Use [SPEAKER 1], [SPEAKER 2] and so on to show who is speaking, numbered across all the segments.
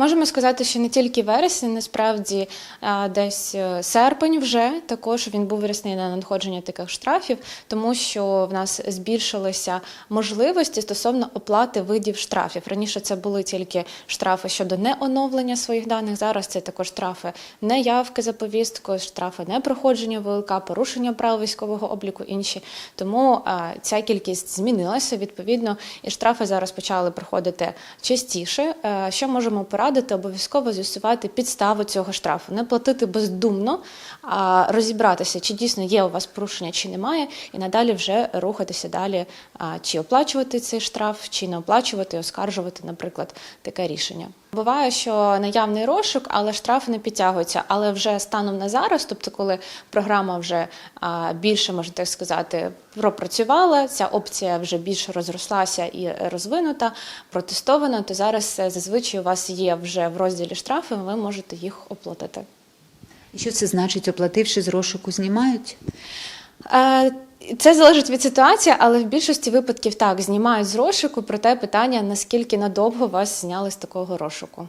[SPEAKER 1] Можемо сказати, що не тільки вересень, насправді десь е, серпень вже також він був рясний на надходження таких штрафів, тому що в нас збільшилися можливості стосовно оплати видів штрафів. Раніше це були тільки штрафи щодо неоновлення своїх даних. Зараз це також штрафи неявки за повісткою, штрафи непроходження ВЛК, порушення прав військового обліку, інші. Тому ця кількість змінилася. Відповідно, і штрафи зараз почали приходити частіше. Е, Що можемо порадити? Обов'язково з'ясувати підставу цього штрафу, не платити бездумно, а розібратися, чи дійсно є у вас порушення, чи немає, і надалі вже рухатися далі, чи оплачувати цей штраф, чи не оплачувати, оскаржувати, наприклад, таке рішення. Буває, що наявний розшук, але штрафи не підтягуються. Але вже станом на зараз, тобто, коли програма вже більше, можна так сказати, пропрацювала, ця опція вже більше розрослася і розвинута, протестована, то зараз е, зазвичай у вас є вже в розділі штрафи, ви можете їх оплатити.
[SPEAKER 2] І що це значить, оплативши з розшуку, знімають?
[SPEAKER 1] Це залежить від ситуації, але в більшості випадків так знімають з розшуку, проте питання наскільки надовго вас зняли з такого розшуку.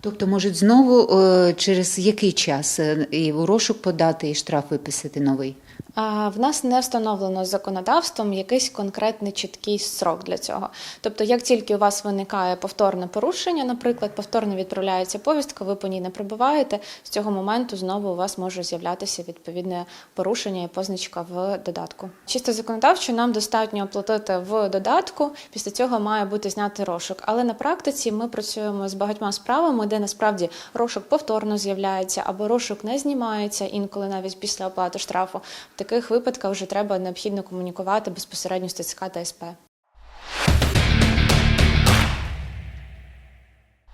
[SPEAKER 2] Тобто можуть знову е, через який час е, і у розшук подати, і штраф виписати новий?
[SPEAKER 1] В нас не встановлено законодавством якийсь конкретний чіткий срок для цього. Тобто, як тільки у вас виникає повторне порушення, наприклад, повторно відправляється повістка, ви по ній не прибуваєте, з цього моменту знову у вас може з'являтися відповідне порушення і позначка в додатку. Чисто законодавчо нам достатньо оплатити в додатку. Після цього має бути знятий розшук. Але на практиці ми працюємо з багатьма справами, де насправді розшук повторно з'являється або розшук не знімається інколи навіть після оплати штрафу. Таких випадках вже треба необхідно комунікувати безпосередньо з ТЦК та СП.